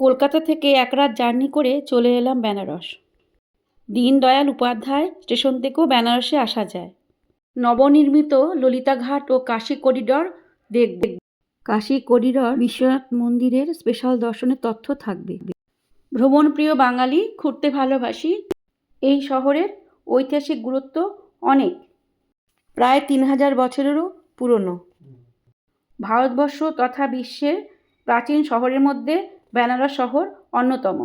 কলকাতা থেকে এক রাত জার্নি করে চলে এলাম বেনারস। দীনদয়াল উপাধ্যায় স্টেশন থেকেও বেনারসে আসা যায়। নবনির্মিত ললিতাঘাট ও কাশী করিডর দেখব কাশী করিডর বিশ্বনাথ মন্দিরের স্পেশাল দর্শনের তথ্য থাকবে। ভ্রমণপ্রিয় বাঙালি, ঘুরতে ভালোবাসি, এই শহরের ঐতিহাসিক গুরুত্ব অনেক। প্রায় তিন হাজার বছরেরও পুরনো। ভারতবর্ষ তথা বিশ্বের প্রাচীন শহরের মধ্যে বেনারস শহর অন্যতম।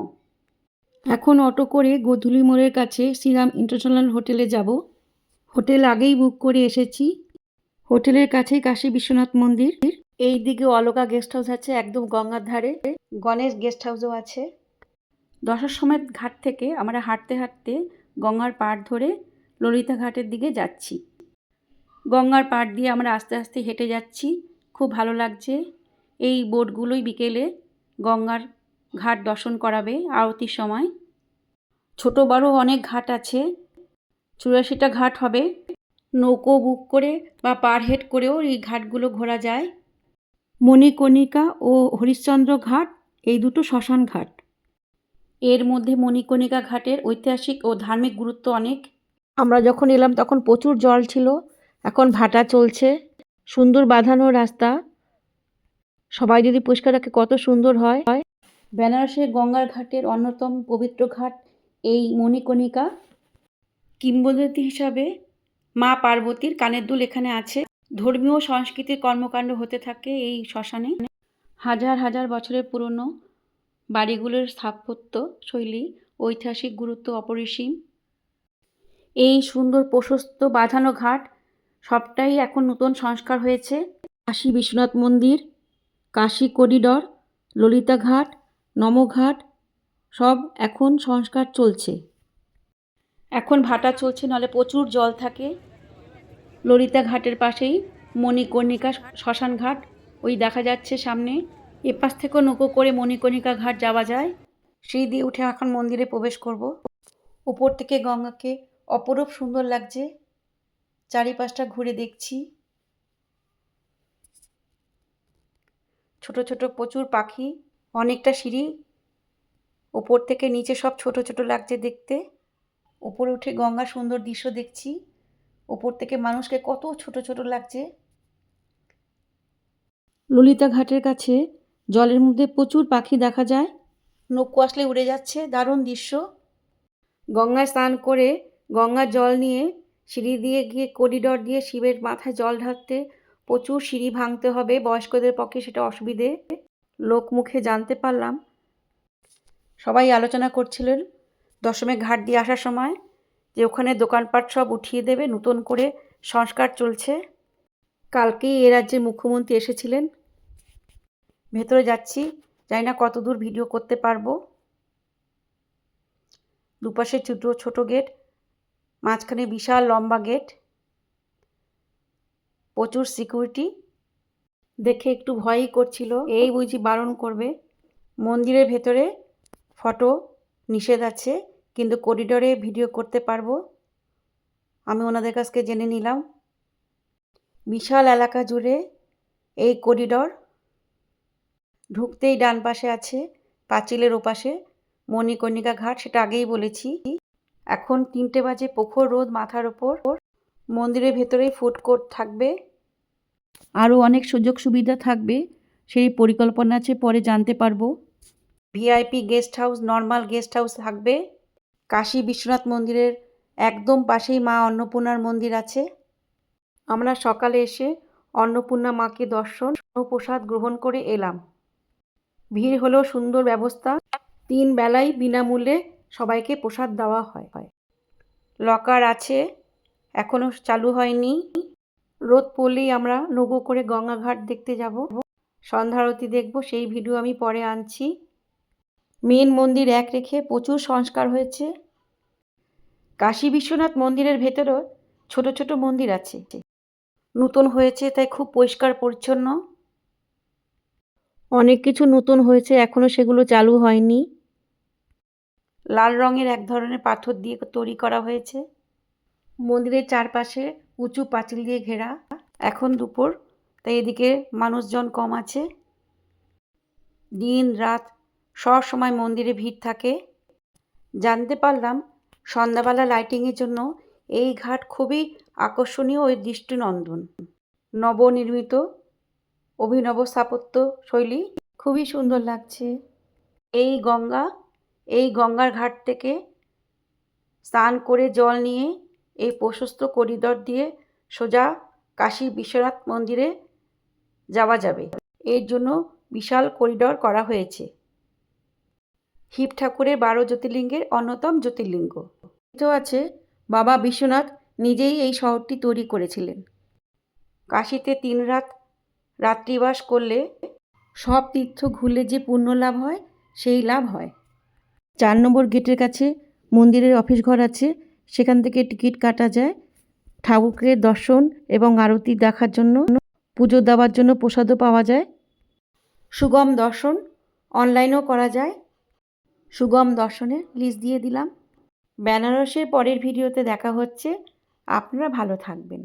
এখন অটো করে গোধূলি মোড়ের কাছে শ্রীরাম ইন্টারন্যাশনাল হোটেলে যাব। হোটেল আগেই বুক করে এসেছি। হোটেলের কাছেই কাশী বিশ্বনাথ মন্দির। এই দিকে অলকা গেস্ট হাউস আছে, একদম গঙ্গার ধারে। গণেশ গেস্ট হাউসও আছে। দশার সময় ঘাট থেকে আমরা হাঁটতে হাঁটতে গঙ্গার পাড় ধরে ললিতা ঘাটের দিকে যাচ্ছি। গঙ্গার পাড় দিয়ে আমরা আস্তে আস্তে হেঁটে যাচ্ছি। খুব ভালো লাগছে। এই বোটগুলোই বিকেলে গঙ্গার ঘাট দর্শন করাবে আরতির সময়। ছোট বড় অনেক ঘাট আছে। চুরাশিটা ঘাট হবে। নৌকো বুক করে বা পার হেড করেও এই ঘাটগুলো ঘোরা যায়। মণিকণিকা ও হরিশ্চন্দ্র ঘাট, এই দুটো শ্মশান ঘাট। এর মধ্যে মণিকণিকা ঘাটের ঐতিহাসিক ও ধার্মিক গুরুত্ব অনেক। আমরা যখন এলাম তখন প্রচুর জল ছিল। এখন ভাটা চলছে। সুন্দর বাঁধানো রাস্তা। সবাই যদি পরিষ্কার রাখে কত সুন্দর হয়। বেনারসের গঙ্গার ঘাটের অন্যতম পবিত্র ঘাট এই মণিকণিকা। কিংবদন্তি হিসাবে মা পার্বতীর কানের দুল এখানে আছে। ধর্মীয় সংস্কৃতির কর্মকাণ্ড হতে থাকে এই শ্মশানে। হাজার হাজার বছরের পুরনো বাড়িগুলোর স্থাপত্য শৈলী, ঐতিহাসিক গুরুত্ব অপরিসীম। এই সুন্দর প্রশস্ত বাঁধানো ঘাট সবটাই এখন নতুন সংস্কার হয়েছে। কাশী বিশ্বনাথ মন্দির কাশী করিডর ললিতা ঘাট নমঘাট, সব এখন সংস্কার চলছে। এখন ভাটা চলছে নাহলে প্রচুর জল থাকে। ললিতা ঘাটের পাশেই মণিকর্ণিকা শ্মশান ঘাট ওই দেখা যাচ্ছে সামনে। এপাশ থেকেও নৌকো করে মণিকর্ণিকা ঘাট যাওয়া যায়। সেই দিয়ে উঠে এখন মন্দিরে প্রবেশ করব। উপর থেকে গঙ্গাকে অপরূপ সুন্দর লাগছে। চারিপাশটা ঘুরে দেখছি। ছোট ছোট প্রচুর পাখি, অনেকটা সিঁড়ি, ওপর থেকে নিচে সব ছোট ছোট লাগছে দেখতে। ওপরে উঠে গঙ্গা সুন্দর দৃশ্য দেখছি। ওপর থেকে মানুষকে কত ছোট ছোট লাগছে। ললিতা ঘাটের কাছে জলের মধ্যে প্রচুর পাখি দেখা যায়। নৌকো আসলে উড়ে যাচ্ছে, দারুণ দৃশ্য। গঙ্গায় স্নান করে গঙ্গার জল নিয়ে সিঁড়ি দিয়ে গিয়ে, করিডর দিয়ে শিবের মাথায় জল ঢালতে প্রচুর সিঁড়ি ভাঙতে হবে বয়স্কদের পক্ষে, সেটা অসুবিধে। লোক মুখে জানতে পারলাম। সবাই আলোচনা করছিলেন দশমে ঘাট দিয়ে আসার সময় যে ওখানে দোকানপাট সব উঠিয়ে দেবে, নতুন করে সংস্কার চলছে। কালকেই এ রাজ্যের মুখ্যমন্ত্রী এসেছিলেন। ভেতরে যাচ্ছি, জানি না কত দূর ভিডিও করতে পারব। দুপাশে ছোট ছোট গেট, মাঝখানে বিশাল লম্বা গেট। প্রচুর সিকিউরিটি দেখে একটু ভয়ই করছিল, এই বুঝি বারণ করবে। মন্দিরের ভেতরে ফটো নিষেধ আছে, কিন্তু করিডোরে ভিডিও করতে পারব। আমি ওনাদের কাছকে জেনে নিলাম। বিশাল এলাকা জুড়ে এই করিডর ঢুকতেই ডান পাশে আছে পাঁচিলের ওপাশে মণিকর্ণিকা ঘাট, সেটা আগেই বলেছি। এখন তিনটে বাজে প্রখর রোদ মাথার ওপর। মন্দিরের ভেতরেই ফুড কোর্ট থাকবে। আরও অনেক সুযোগ সুবিধা থাকবে সেই পরিকল্পনা আছে পরে জানতে পারব। VIP guest house normal guest house থাকবে। কাশী বিশ্বনাথ মন্দিরের একদম পাশেই মা অন্নপূর্ণার মন্দির আছে। আমরা সকালে এসে অন্নপূর্ণা মাকে দর্শন ও প্রসাদ গ্রহণ করে এলাম। ভিড় হলো সুন্দর ব্যবস্থা। তিন বেলায় বিনামূল্যে সবাইকে প্রসাদ দেওয়া হয়। লকার আছে। এখনও চালু হয়নি। রোদ পড়লেই আমরা নৌকো করে গঙ্গাঘাট দেখতে যাব। সন্ধ্যারতি দেখব, সেই ভিডিও আমি পরে আনছি। মেন মন্দির এক রেখে প্রচুর সংস্কার হয়েছে। কাশী বিশ্বনাথ মন্দিরের ভেতরেও ছোট ছোট মন্দির আছে। নতুন হয়েছে, তাই খুব পরিষ্কার পরিচ্ছন্ন। অনেক কিছু নতুন হয়েছে এখনও সেগুলো চালু হয়নি। লাল রঙের এক ধরনের পাথর দিয়ে তৈরি করা হয়েছে। মন্দিরের চারপাশে উঁচু পাঁচিল দিয়ে ঘেরা। এখন দুপুর, তাই এদিকে মানুষজন কম আছে। দিন, রাত, সব সময় মন্দিরে ভিড় থাকে। জানতে পারলাম সন্ধ্যাবেলা লাইটিংয়ের জন্য এই ঘাট খুবই আকর্ষণীয় ও দৃষ্টিনন্দন। নবনির্মিত অভিনব স্থাপত্য শৈলী খুবই সুন্দর লাগছে। এই গঙ্গা, এই গঙ্গার ঘাট থেকে স্নান করে জল নিয়ে এই প্রশস্ত করিডর দিয়ে সোজা কাশী বিশ্বনাথ মন্দিরে যাওয়া যাবে। এর জন্য বিশাল করিডর করা হয়েছে। শিব ঠাকুরের বারো জ্যোতির্লিঙ্গের অন্যতম জ্যোতির্লিঙ্গ। তো আছে, বাবা বিশ্বনাথ নিজেই এই শহরটি তৈরি করেছিলেন। কাশীতে তিন রাত রাত্রিবাস করলে সব তীর্থ ঘুরলে যে পুণ্য লাভ হয়, সেই লাভ হয়। চার নম্বর গেটের কাছে মন্দিরের অফিস ঘর আছে। সেখান থেকে টিকিট কাটা যায়। ঠাকুরকে দর্শন এবং আরতি দেখার জন্য, পুজো দেওয়ার জন্য প্রসাদও পাওয়া যায়। সুগম দর্শন অনলাইনও করা যায়। সুগম দর্শনের লিস্ট দিয়ে দিলাম। বেনারসের পরের ভিডিওতে দেখা হচ্ছে। আপনারা ভালো থাকবেন।